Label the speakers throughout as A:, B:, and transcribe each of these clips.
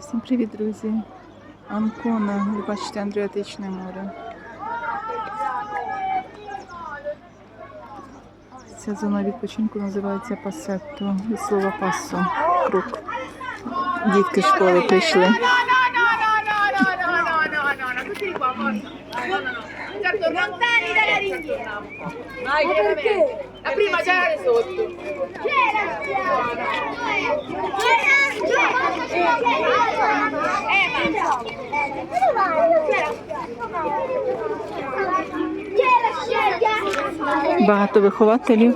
A: Всім привіт, друзі! Анкона, ви бачите Адріатичне море. Ця зона відпочинку називається Пасетто, від слова пасо, круг. Дітки школи прийшли.
B: Lontani dalla ringhiera.
C: La prima c'era sotto.
B: Chi
A: Багато вихователів.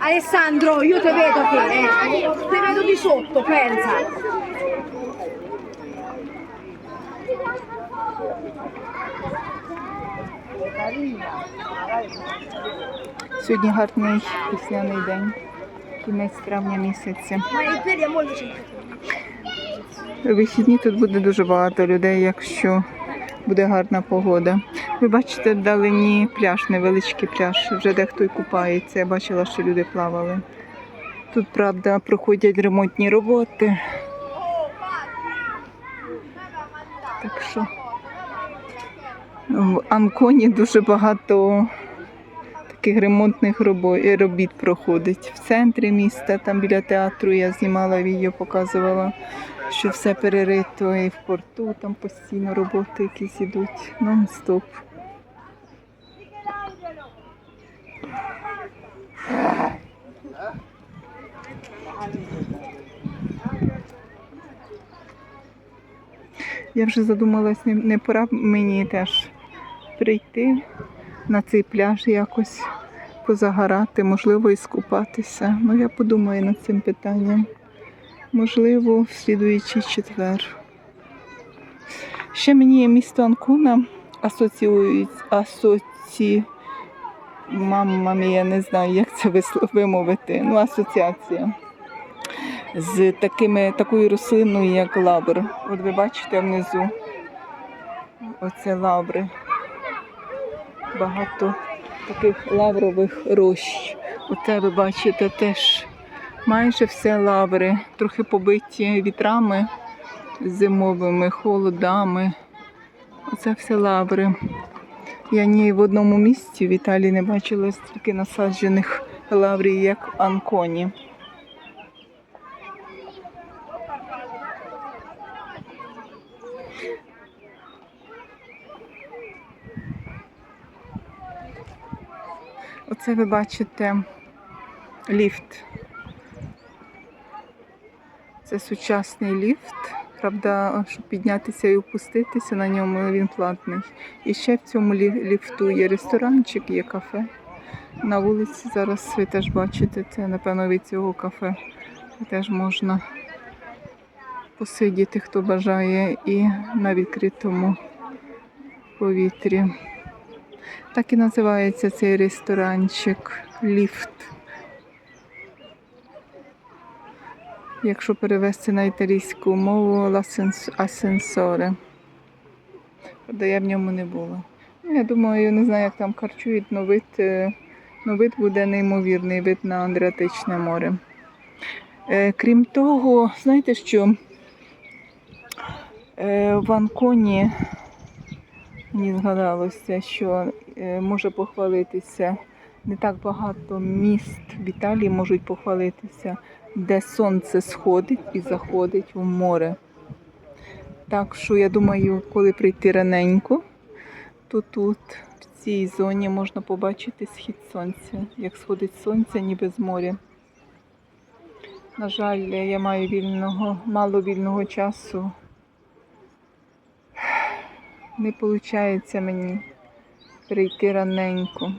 C: Alessandro, io ti vedo che eh, ti vedo di sotto, pensa.
A: Сьогодні гарний весняний день, кінець травня місяця. Вихідні тут буде дуже багато людей, якщо буде гарна погода. Ви бачите, вдалині пляж, невеличкий пляж. Вже дехто й купається. Я бачила, що люди плавали. Тут, правда, проходять ремонтні роботи. Так що в Анконі дуже багато таких ремонтних робіт проходить. В центрі міста, там біля театру я знімала відео, показувала що все перерито і в порту, там постійно роботи якісь ідуть нон-стоп. Я вже задумалась, не, пора мені теж прийти на цей пляж якось позагорати, можливо, і скупатися. Ну, я подумаю над цим питанням. Можливо, в слідуючий четвер. Ще мені місто Анкуна асоціюють асоці... Мама я не знаю, як це вимовити. Ну, асоціація з такими, такою рослиною, як лавр. От ви бачите внизу. Оце лаври. Багато таких лаврових рощ. Оце ви бачите теж майже все лаври, трохи побиті вітрами зимовими, холодами. Оце все лаври. Я ні в одному місці в Італії не бачила стільки насаджених лаврів, як в Анконі. Оце ви бачите ліфт. Це сучасний ліфт. Правда, щоб піднятися і опуститися на ньому, він платний. І ще в цьому ліфту є ресторанчик, є кафе. На вулиці зараз ви теж бачите, це напевно від цього кафе теж можна посидіти, хто бажає, і на відкритому повітрі. Так і називається цей ресторанчик ліфт. Якщо перевести на італійську мову асенсоре. Правда, я в ньому не була. Ну, Я думаю, не знаю, як там харчують, але вид, е, ну, вид буде неймовірний вид на Адріатичне море. Е, Крім того, знаєте що? Е, В Анконі мені згадалося, що е, може похвалитися не так багато міст в Італії можуть похвалитися, де сонце сходить і заходить в море. Так що я думаю, коли прийти раненько, то тут, в цій зоні, можна побачити схід сонця, як сходить сонце ніби з моря. На жаль, я маю вільного, мало вільного часу. Не виходить мені прийти раненько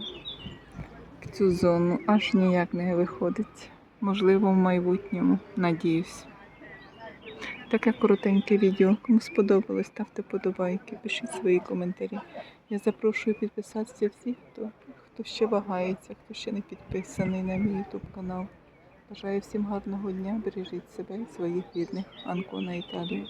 A: в цю зону, аж ніяк не виходить. Можливо, в майбутньому, надіюсь. Таке коротеньке відео. Кому сподобалось, ставте подобайки, пишіть свої коментарі. Я запрошую підписатися всіх, хто, хто ще вагається, хто ще не підписаний на мій YouTube канал. Бажаю всім гарного дня, бережіть себе і своїх рідних. Анкона Італія.